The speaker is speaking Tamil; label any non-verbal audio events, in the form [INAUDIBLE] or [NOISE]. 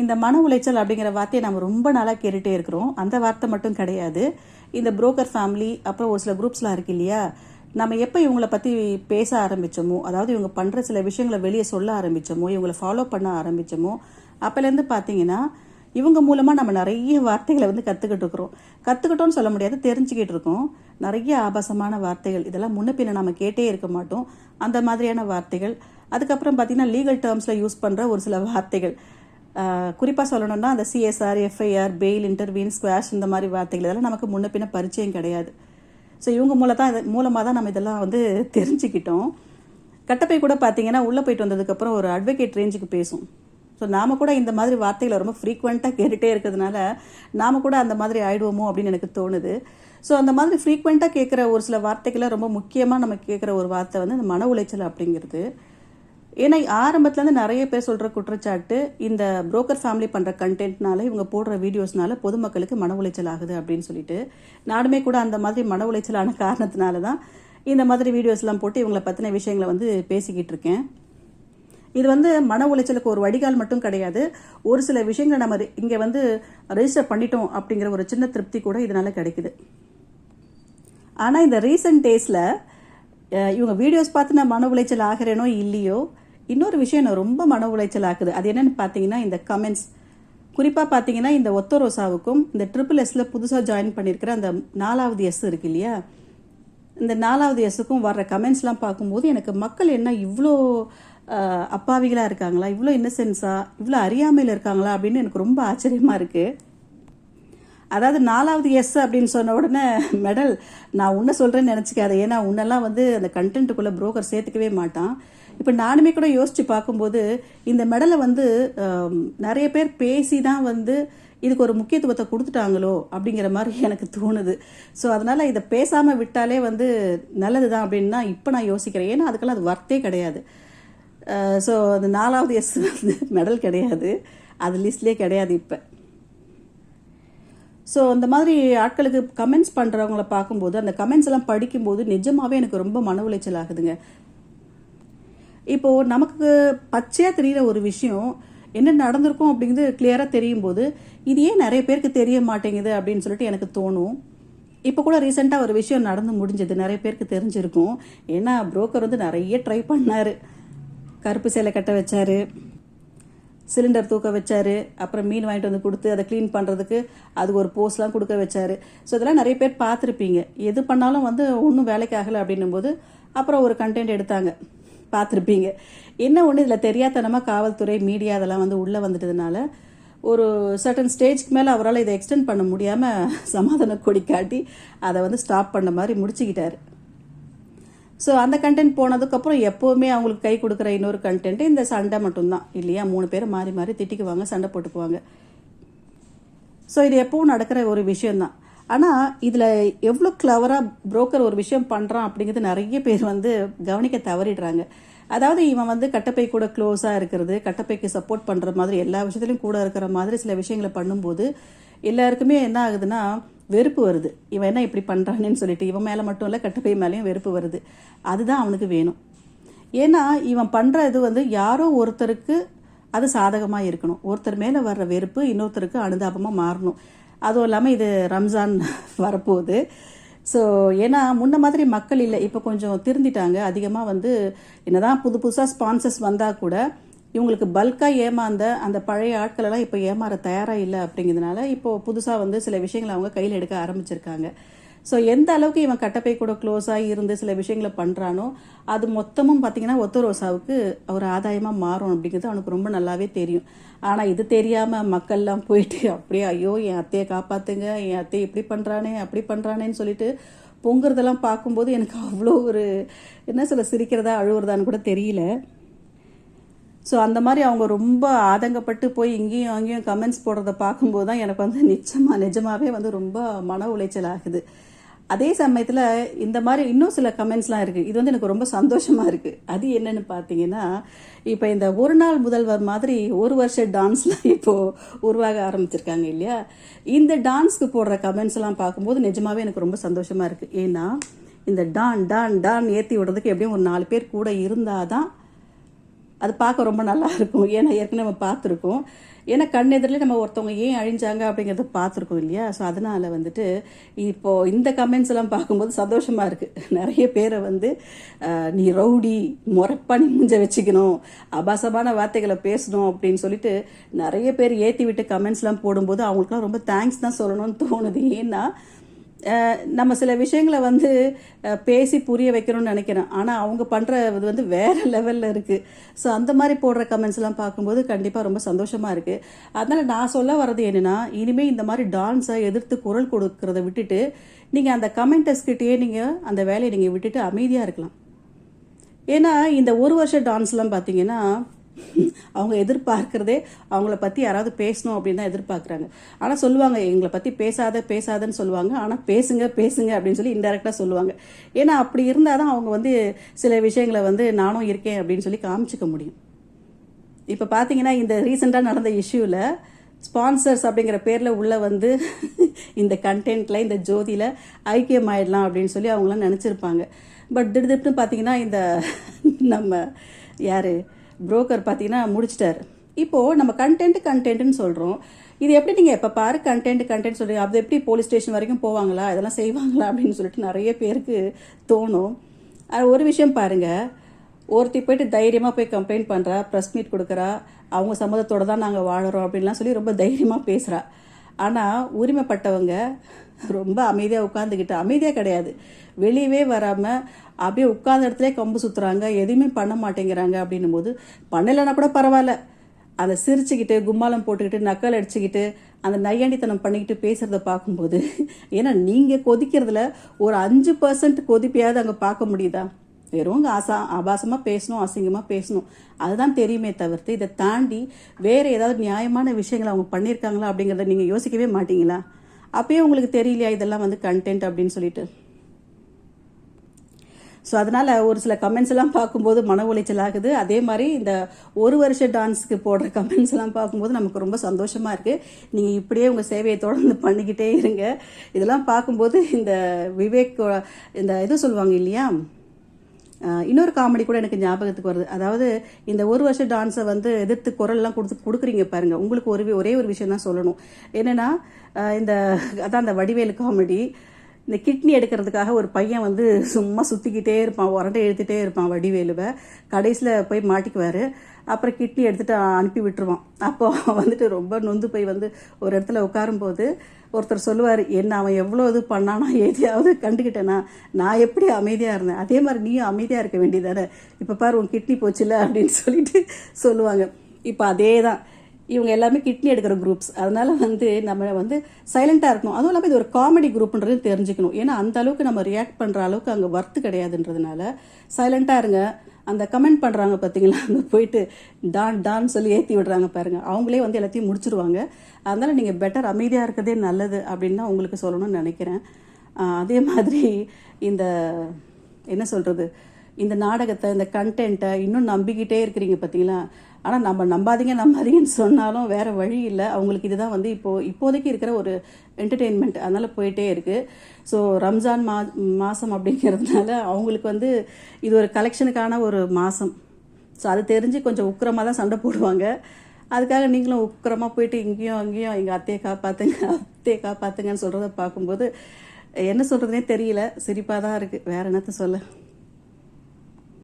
இந்த மன உளைச்சல் அப்படிங்கிற வார்த்தையை நம்ம ரொம்ப நாளாக கேட்டுகிட்டே இருக்கிறோம். அந்த வார்த்தை மட்டும் கிடையாது. இந்த புரோக்கர் ஃபேமிலி அப்புறம் ஒரு சில குரூப்ஸ்லாம் இருக்கு இல்லையா? நம்ம எப்போ இவங்களை பற்றி பேச ஆரம்பித்தோமோ அதாவது இவங்க பண்ணுற சில விஷயங்களை வெளியே சொல்ல ஆரம்பித்தோமோ இவங்களை ஃபாலோ பண்ண ஆரம்பித்தோமோ அப்போலேருந்து பார்த்தீங்கன்னா இவங்க மூலமாக நம்ம நிறைய வார்த்தைகளை வந்து கற்றுக்கிட்டு இருக்கிறோம். கற்றுக்கிட்டோம்னு சொல்ல முடியாது தெரிஞ்சுக்கிட்டு இருக்கோம். நிறைய ஆபாசமான வார்த்தைகள் இதெல்லாம் முன்ன பின்ன நம்ம கேட்டே இருக்க மாட்டோம். அந்த மாதிரியான வார்த்தைகள். அதுக்கப்புறம் பார்த்தீங்கன்னா லீகல் டேர்ம்ஸில் யூஸ் பண்ணுற ஒரு சில வார்த்தைகள். குறிப்பாக சொல்லணும்னா அந்த CSR FIR bail intervene squash இந்த மாதிரி வார்த்தைகள் இதெல்லாம் நமக்கு முன்ன பின்ன பரிச்சயம் கிடையாது. ஸோ இவங்க மூலம் தான் இது மூலமாக தான் நம்ம இதெல்லாம் வந்து [LAUGHS] தெரிஞ்சுக்கிட்டோம். கட்டப்பை கூட பார்த்தீங்கன்னா உள்ளே போயிட்டு வந்ததுக்கப்புறம் ஒரு அட்வொகேட் ரேஞ்சுக்கு பேசும். ஸோ நாம் கூட இந்த மாதிரி வார்த்தைகளை ரொம்ப ஃப்ரீக்வெண்ட்டாக கேட்டுகிட்டே இருக்கிறதுனால நாம் கூட அந்த மாதிரி ஆயிடுவோமோ அப்படின்னு எனக்கு தோணுது. ஸோ அந்த மாதிரி ஃப்ரீக்வெண்ட்டாக கேட்குற ஒரு சில வார்த்தைகளை ரொம்ப முக்கியமாக நம்ம கேட்குற ஒரு வார்த்தை வந்து இந்த மன உளைச்சல் அப்படிங்கிறது. ஏன்னா ஆரம்பத்துலேருந்து நிறைய பேர் சொல்கிற குற்றச்சாட்டு இந்த புரோக்கர் ஃபேமிலி பண்ணுற கண்டென்ட்னால இவங்க போடுற வீடியோஸ்னால பொதுமக்களுக்கு மன உளைச்சல் ஆகுது அப்படின்னு சொல்லிட்டு நானுமே கூட அந்த மாதிரி மன உளைச்சலான காரணத்தினால தான் இந்த மாதிரி வீடியோஸ்லாம் போட்டு இவங்களை பற்றின விஷயங்களை வந்து பேசிக்கிட்டு இருக்கேன். இது வந்து மன உளைச்சலுக்கு ஒரு வடிகால் மட்டும் கிடையாது. ஒரு சில விஷயங்களை நம்ம இங்கே வந்து ரெஜிஸ்டர் பண்ணிட்டோம் அப்படிங்கிற ஒரு சின்ன திருப்தி கூட இதனால கிடைக்குது. ஆனால் இந்த ரீசன்ட் டேஸில் இவங்க வீடியோஸ் பார்த்து நான் மன உளைச்சல் ஆகிறேனோ இல்லையோ இன்னொரு விஷயம் நான் ரொம்ப மன உளைச்சல் ஆக்குது அது என்னன்னு பார்த்தீங்கன்னா இந்த கமெண்ட்ஸ் குறிப்பாக பார்த்தீங்கன்னா இந்த ஒத்த ரோசாவுக்கும் இந்த ட்ரிபிள் எஸ்ல புதுசாக ஜாயின் பண்ணியிருக்கிற அந்த நாலாவது எஸ் இருக்கு இல்லையா? இந்த நாலாவது எஸ்ஸுக்கும் வர்ற கமெண்ட்ஸ்லாம் பார்க்கும்போது எனக்கு மக்கள் என்ன இவ்வளோ அப்பாவிகளாக இருக்காங்களா? இவ்வளோ இன்னசென்ஸா இவ்வளோ அறியாமையில் இருக்காங்களா? அப்படின்னு எனக்கு ரொம்ப ஆச்சரியமாக இருக்குது அதாவது நாலாவது எஸ் அப்படின்னு சொன்ன உடனே மெடல் நான் உன்ன சொல்கிறேன்னு நினச்சிக்காத. ஏன்னா உன்னெல்லாம் வந்து அந்த கண்டென்ட்டுக்குள்ளே புரோக்கர் சேர்த்துக்கவே மாட்டான். இப்போ நானுமே கூட யோசித்து பார்க்கும்போது இந்த மெடலை வந்து நிறைய பேர் பேசி தான் வந்து இதுக்கு ஒரு முக்கியத்துவத்தை கொடுத்துட்டாங்களோ அப்படிங்கிற மாதிரி [LAUGHS] எனக்கு தோணுது. ஸோ அதனால் இதை பேசாமல் விட்டாலே வந்து நல்லது தான் அப்படின்னு தான் இப்போ நான் யோசிக்கிறேன். ஏன்னா அதுக்கெல்லாம் அது ஒர்த்தே கிடையாது. ஸோ அந்த நாலாவது எஸ் வந்து மெடல் கிடையாது. அது லிஸ்ட்லேயே கிடையாது இப்போ. ஸோ அந்த மாதிரி ஆட்களுக்கு கமெண்ட்ஸ் பண்ணுறவங்கள பார்க்கும்போது அந்த கமெண்ட்ஸ் எல்லாம் படிக்கும்போது நிஜமாவே எனக்கு ரொம்ப மன உளைச்சல் ஆகுதுங்க. இப்போது நமக்கு பச்சையாக தெரிகிற ஒரு விஷயம் என்ன நடந்திருக்கும் அப்படிங்கிறது கிளியராக தெரியும் போது இது ஏன் நிறைய பேருக்கு தெரிய மாட்டேங்குது அப்படின்னு சொல்லிட்டு எனக்கு தோணும். இப்போ கூட ரீசெண்டாக ஒரு விஷயம் நடந்து முடிஞ்சது நிறைய பேருக்கு தெரிஞ்சிருக்கும். ஏன்னா புரோக்கர் வந்து நிறைய ட்ரை பண்ணார். கருப்பு சேலை கட்ட வச்சாரு சிலிண்டர் தூக்க வச்சாரு அப்புறம் மீன் வாங்கிட்டு வந்து கொடுத்து அதை க்ளீன் பண்ணுறதுக்கு அதுக்கு ஒரு போஸ்ட்லாம் கொடுக்க வச்சாரு. ஸோ இதெல்லாம் நிறைய பேர் பார்த்துருப்பீங்க. எது பண்ணாலும் வந்து ஒன்றும் வேலைக்கு ஆகலை அப்படின்னும் போது அப்புறம் ஒரு கண்டென்ட் எடுத்தாங்க. பார்த்துருப்பீங்க. என்ன ஒன்று இதில் தெரியாதனமாக காவல்துறை மீடியா அதெல்லாம் வந்து உள்ளே வந்துட்டதுனால ஒரு சர்டன் ஸ்டேஜ்க்கு மேலே அவரால் இதை எக்ஸ்டெண்ட் பண்ண முடியாமல் சமாதான கொடி காட்டி அதை வந்து ஸ்டாப் பண்ண மாதிரி முடிச்சுக்கிட்டார். ஸோ அந்த கண்டென்ட் போனதுக்கப்புறம் எப்போவுமே அவங்களுக்கு கை கொடுக்குற இன்னொரு கண்டென்ட் இந்த சண்டை மட்டும்தான். இல்லையா? மூணு பேர் மாறி மாறி திட்டிக்குவாங்க சண்டை போட்டுக்குவாங்க. ஸோ இது எப்பவும் நடக்கிற ஒரு விஷயம்தான். ஆனால் இதில் எவ்வளோ கிளவராக புரோக்கர் ஒரு விஷயம் பண்ணுறான் அப்படிங்கிறது நிறைய பேர் வந்து கவனிக்க தவறிடுறாங்க. அதாவது இவன் வந்து கட்டப்பை கூட க்ளோஸாக இருக்கிறது கட்டப்பைக்கு சப்போர்ட் பண்ணுற மாதிரி எல்லா விஷயத்துலையும் கூட இருக்கிற மாதிரி சில விஷயங்களை பண்ணும்போது எல்லாருக்குமே என்ன ஆகுதுன்னா வெறுப்பு வருது. இவன் என்ன இப்படி பண்ணுறானேன்னு சொல்லிட்டு இவன் மேலே மட்டும் இல்லை கட்டப்பை மேலேயும் வெறுப்பு வருது. அதுதான் அவனுக்கு வேணும். ஏன்னா இவன் பண்ணுற இது வந்து யாரோ ஒருத்தருக்கு அது சாதகமாக இருக்கணும். ஒருத்தர் மேலே வர்ற வெறுப்பு இன்னொருத்தருக்கு அனுதாபமாக மாறணும். அதுவும் இல்லாமல் இது ரம்ஜான் [LAUGHS] வரப்போகுது. ஸோ ஏன்னா முன்ன மாதிரி மக்கள் இல்லை. இப்போ கொஞ்சம் திருந்திட்டாங்க. அதிகமாக வந்து என்னதான் புது புதுசாக ஸ்பான்சர்ஸ் வந்தால் கூட இவங்களுக்கு பல்காக ஏமாந்த அந்த பழைய ஆட்களெல்லாம் இப்போ ஏமாற தயாராக இல்லை அப்படிங்கிறதுனால இப்போது புதுசாக வந்து சில விஷயங்களை அவங்க கையில் எடுக்க ஆரம்பிச்சிருக்காங்க. ஸோ எந்த அளவுக்கு இவன் கட்டப்பை கூட க்ளோஸாக இருந்து சில விஷயங்களை பண்ணுறானோ அது மொத்தமும் பார்த்தீங்கன்னா ஒத்த ரோசாவுக்கு ஒரு ஆதாயமாக மாறும் அப்படிங்கிறது அவனுக்கு ரொம்ப நல்லாவே தெரியும். ஆனால் இது தெரியாமல் மக்கள்லாம் போயிட்டு அப்படியே ஐயோ என் அத்தையை காப்பாற்றுங்க என் அத்தையை இப்படி பண்ணுறானே அப்படி பண்ணுறானேன்னு சொல்லிட்டு பொங்குறதெல்லாம் பார்க்கும்போது எனக்கு அவ்வளோ ஒரு என்ன சொல்ல சிரிக்கிறதா அழுவுறதான்னு கூட தெரியல. ஸோ அந்த மாதிரி அவங்க ரொம்ப ஆதங்கப்பட்டு போய் இங்கேயும் அங்கேயும் கமெண்ட்ஸ் போடுறத பார்க்கும்போது தான் எனக்கு வந்து நிச்சயமாக நிஜமாகவே வந்து ரொம்ப மன உளைச்சல் ஆகுது. அதே சமயத்தில் இந்த மாதிரி இன்னும் சில கமெண்ட்ஸ்லாம் இருக்குது இது வந்து எனக்கு ரொம்ப சந்தோஷமாக இருக்குது அது என்னென்னு பார்த்தீங்கன்னா இப்போ இந்த ஒரு நாள் முதல்வர் மாதிரி ஒரு வருஷ டான்ஸ்லாம் இப்போது உருவாக ஆரம்பிச்சிருக்காங்க இல்லையா? இந்த டான்ஸ்க்கு போடுற கமெண்ட்ஸ்லாம் பார்க்கும்போது நிஜமாகவே எனக்கு ரொம்ப சந்தோஷமாக இருக்குது ஏன்னா இந்த டான் டான் டான் ஏற்றி விடுறதுக்கு எப்படியும் ஒரு நாலு பேர் கூட இருந்தால் தான் அது பார்க்க ரொம்ப நல்லா இருக்கும் ஏன்னா ஏற்கனவே நம்ம பார்த்துருக்கோம். ஏன்னா கண் எதிரில் நம்ம ஒருத்தவங்க ஏன் அழிஞ்சாங்க அப்படிங்கிறத பார்த்துருக்கோம் இல்லையா? ஸோ அதனால் வந்துட்டு இப்போது இந்த கமெண்ட்ஸ் எல்லாம் பார்க்கும்போது சந்தோஷமாக இருக்குது நிறைய பேரை வந்து நீ ரவுடி முறைப்பா நீ மூஞ்ச வச்சுக்கணும். அபாசமான வார்த்தைகளை பேசணும். அப்படின்னு சொல்லிட்டு நிறைய பேர் ஏற்றி விட்டு கமெண்ட்ஸ்லாம் போடும்போது அவங்களுக்குலாம் ரொம்ப தேங்க்ஸ் தான் சொல்லணும்னு தோணுது. ஏன்னா நம்ம சில விஷயங்களை வந்து பேசி புரிய வைக்கணும்னு நினைக்கிறேன். ஆனால் அவங்க பண்ணுற இது வந்து வேற லெவலில் இருக்குது ஸோ அந்த மாதிரி போடுற கமெண்ட்ஸ்லாம் பார்க்கும்போது கண்டிப்பாக ரொம்ப சந்தோஷமாக இருக்குது அதனால் நான் சொல்ல வர்றது என்னென்னா இனிமேல் இந்த மாதிரி டான்ஸை எதிர்த்து குரல் கொடுக்கறத விட்டுட்டு நீங்கள் அந்த கமெண்டர்ஸ்கிட்டயே நீங்கள் அந்த வேலையை நீங்கள் விட்டுட்டு அமைதியாக இருக்கலாம். ஏன்னா இந்த ஒரு வருஷம் டான்ஸ்லாம் பார்த்தீங்கன்னா அவங்க எதிர்பார்க்கறதே அவங்கள பற்றி யாராவது பேசணும் அப்படின்னு தான் எதிர்பார்க்குறாங்க. ஆனால் சொல்லுவாங்க எங்களை பற்றி பேசாத பேசாதன்னு சொல்லுவாங்க. ஆனால் பேசுங்க பேசுங்க அப்படின்னு சொல்லி இன்டெரக்டாக சொல்லுவாங்க. ஏன்னா அப்படி இருந்தால் தான் அவங்க வந்து சில விஷயங்களை வந்து நானும் இருக்கேன் அப்படின்னு சொல்லி காமிச்சிக்க முடியும். இப்போ பார்த்தீங்கன்னா இந்த ரீசெண்டாக நடந்த இஷ்யூவில் ஸ்பான்சர்ஸ் அப்படிங்கிற பேரில் உள்ள வந்து இந்த கண்டென்ட்டில் இந்த ஜோதியில் ஐக்கியமாயிடலாம் அப்படின்னு சொல்லி அவங்களாம் நினச்சிருப்பாங்க. பட் திடீர்னு பார்த்தீங்கன்னா இந்த நம்ம யார்? புரோக்கர் பார்த்தீங்கன்னா முடிச்சிட்டாரு. இப்போது நம்ம கண்டென்ட் கண்டென்ட்னு சொல்கிறோம் இது எப்படி நீங்கள் எப்போ பாரு கண்டென்ட் கண்டென்ட் சொல்லி அது எப்படி போலீஸ் ஸ்டேஷன் வரைக்கும் போவாங்களா இதெல்லாம் செய்வாங்களா அப்படின்னு சொல்லிட்டு நிறைய பேருக்கு தோணும். அது ஒரு விஷயம் பாருங்கள் ஒருத்தி போயிட்டு தைரியமாக போய் கம்ப்ளைண்ட் பண்ணுறா ப்ரெஸ் மீட் கொடுக்குறா அவங்க சம்மதத்தோட தான் நாங்கள் வாழறோம் அப்படின்லாம் சொல்லி ரொம்ப தைரியமாக பேசுகிறா ஆனால் உரிமைப்பட்டவங்க ரொம்ப அமைதியாக உட்காந்துக்கிட்டு அமைதியாக கிடையாது. வெளியவே வராமல் அப்படியே உட்காந்த இடத்துல கம்பு சுற்றுறாங்க எதுவுமே பண்ண மாட்டேங்கிறாங்க அப்படின்னும் போது பண்ணலைன்னா கூட பரவாயில்ல. அதை சிரிச்சுக்கிட்டு கும்மாலம் போட்டுக்கிட்டு நக்கல் அடிச்சுக்கிட்டு அந்த நையாண்டித்தனம் பண்ணிக்கிட்டு பேசுகிறத பார்க்கும்போது ஏன்னா நீங்கள் கொதிக்கிறதுல ஒரு அஞ்சு பர்சன்ட் கொதிப்பையாவது அங்கே பார்க்க முடியுதா? வெறும் ஆசா ஆபாசமாக பேசணும் அசிங்கமாக பேசணும். அதுதான் தெரியுமே தவிர்த்து இதை தாண்டி வேறு ஏதாவது நியாயமான விஷயங்களை அவங்க பண்ணியிருக்காங்களா அப்படிங்கிறத நீங்கள் யோசிக்கவே மாட்டீங்களா? அப்பயே உங்களுக்கு தெரியலையா இதெல்லாம் வந்து கண்டென்ட் அப்படின்னு சொல்லிட்டு? ஸோ அதனால் ஒரு சில கமெண்ட்ஸ் எல்லாம் பார்க்கும்போது மன உளைச்சல் ஆகுது. அதே மாதிரி இந்த ஒரு வருஷ டான்ஸுக்கு போடுற கமெண்ட்ஸ் எல்லாம் பார்க்கும்போது நமக்கு ரொம்ப சந்தோஷமாக இருக்குது நீங்கள் இப்படியே உங்கள் சேவையை தொடர்ந்து பண்ணிக்கிட்டே இருங்க. இதெல்லாம் பார்க்கும்போது இந்த விவேக் இந்த இது சொல்லுவாங்க இல்லையா? இன்னொரு காமெடி கூட எனக்கு ஞாபகத்துக்கு வருது. அதாவது இந்த ஒரு வருஷம் டான்ஸை வந்து எதிர்த்து குரல்லாம் கொடுத்து கொடுக்குறீங்க பாருங்க. உங்களுக்கு ஒரு ஒரே ஒரு விஷயம் தான் சொல்லணும். என்னன்னா இந்த அதான் அந்த வடிவேலு காமெடி இந்த கிட்னி எடுக்கிறதுக்காக ஒரு பையன் வந்து சும்மா சுற்றிக்கிட்டே இருப்பான். உரண்டை எழுத்துட்டே இருப்பான் வடிவேலுவை. கடைசியில் போய் மாட்டிக்குவார். அப்புறம் கிட்னி எடுத்துகிட்டு அனுப்பி விட்டுருவான். அப்போ வந்துட்டு ரொம்ப நொந்து போய் வந்து ஒரு இடத்துல உட்காரும்போது ஒருத்தர் சொல்லுவார் என்ன அவன் எவ்வளோ இது பண்ணானா எதையாவது கண்டுக்கிட்டேனா நான் எப்படி அமைதியாக இருந்தேன்? அதே மாதிரி நீயும் அமைதியாக இருக்க வேண்டியதானே? இப்போ பாரு உன் கிட்னி போச்சுல்ல அப்படின்னு சொல்லிட்டு சொல்லுவாங்க. இப்போ அதே தான் இவங்க எல்லாமே கிட்னி எடுக்கிற குரூப்ஸ் அதனால வந்து நம்ம வந்து சைலண்டாக இருக்கணும். அதுவும் இல்லாமல் இது ஒரு காமெடி குரூப்ன்றது தெரிஞ்சுக்கணும். ஏன்னா அந்த அளவுக்கு நம்ம ரியாக்ட் பண்ணுற அளவுக்கு அங்கே ஒர்த்து கிடையாதுன்றதுனால சைலண்டாக இருங்க. அந்த கமெண்ட் பண்ணுறாங்க பார்த்தீங்களா அங்கே போயிட்டு டான் டான் சொல்லி ஏற்றி விடுறாங்க பாருங்கள் அவங்களே வந்து எல்லாத்தையும் முடிச்சிருவாங்க. அதனால் நீங்கள் பெட்டர் அமைதியாக இருக்கிறதே நல்லது அப்படின்னு தான் உங்களுக்கு சொல்லணும்னு நினைக்கிறேன். அதே மாதிரி இந்த என்ன சொல்கிறது இந்த நாடகத்தை இந்த கண்டென்ட்டை இன்னும் நம்பிக்கிட்டே இருக்கிறீங்க பார்த்தீங்களா ஆனால் நம்ம நம்பாதீங்க நம்பாதீங்கன்னு சொன்னாலும் வேறு வழி இல்லை. அவங்களுக்கு இதுதான் வந்து இப்போது இப்போதைக்கு இருக்கிற ஒரு என்டர்டெயின்மெண்ட் அதனால் போயிட்டே இருக்குது ஸோ ரம்ஜான் மா மாதம் அப்படிங்கிறதுனால அவங்களுக்கு வந்து இது ஒரு கலெக்ஷனுக்கான ஒரு மாதம் ஸோ அது தெரிஞ்சு கொஞ்சம் உக்கிரமாக தான் சண்டை போடுவாங்க. அதுக்காக நீங்களும் உக்கிரமாக போயிட்டு இங்கேயும் அங்கேயும் எங்கள் அத்தையை காப்பாற்றுங்க அத்தையை காப்பாற்றுங்கன்னு சொல்கிறத பார்க்கும்போது என்ன சொல்கிறதுனே தெரியல. சிரிப்பாக தான் இருக்குது வேறு என்னத்த சொல்ல?